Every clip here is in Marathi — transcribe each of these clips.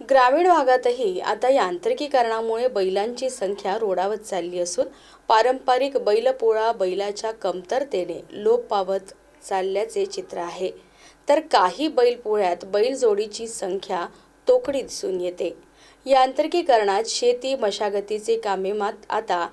ग्रामीण भागातही आता यांत्रिकीकरणामुळे बैलांची संख्या रोडावत चालली असून पारंपरिक बैलपोळा बैलाच्या कमतरतेने लोप पावत चालल्याचे चित्र आहे. तर काही बैलपोळ्यात बैलजोडीची संख्या तोकडी दिसून येते. यांत्रिकीकरणात शेती मशागतीचे कामे मात आता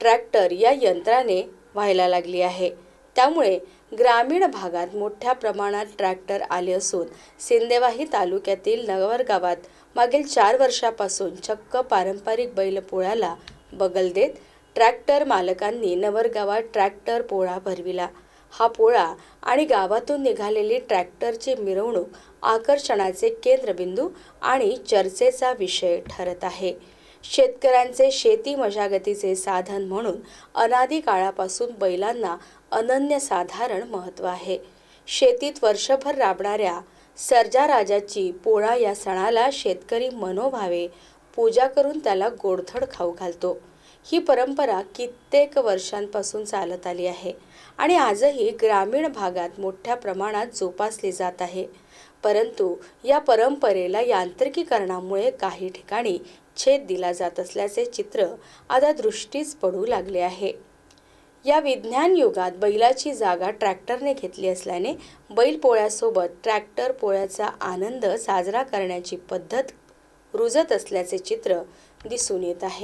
ट्रॅक्टर या यंत्राने व्हायला लागली आहे. त्यामुळे ग्रामीण भागात मोठ्या प्रमाणात ट्रॅक्टर आले असून सिंदेवाही तालुक्यातील नगर गावात मागील चार वर्षापासून चक्क पारंपरिक बैलपोळ्याला बगल देत ट्रॅक्टर मालकांनी नवरगावात ट्रॅक्टर पोळा भरविला. हा पोळा आणि गावातून निघालेली ट्रॅक्टरची मिरवणूक आकर्षणाचे केंद्रबिंदू आणि चर्चेचा विषय ठरत आहे. शेतकऱ्यांचे शेती मशागतीचे साधन म्हणून अनादी काळापासून बैलांना अनन्यसाधारण महत्त्व आहे. शेतीत वर्षभर राबणाऱ्या सर्जा राजाची पोळा या सणाला शेतकरी मनोभावे पूजा करून त्याला गोडधड खाऊ घालतो. ही परंपरा कित्येक वर्षांपासून चालत आली आहे आणि आजही ग्रामीण भागात मोठ्या प्रमाणात जोपासली जात आहे. परंतु या परंपरेला यांत्रिकीकरणामुळे काही ठिकाणी छेद दिला जात असल्याचे चित्र आता दृष्टीस पडू लागले आहे. या विज्ञान युगात बैलाची जागा ट्रॅक्टरने घेतली असल्याने बैल पोळ्यासोबत ट्रॅक्टर पोळ्याचा आनंद साजरा करण्याची पद्धत रुजत असल्याचे चित्र दिसून येत आहे.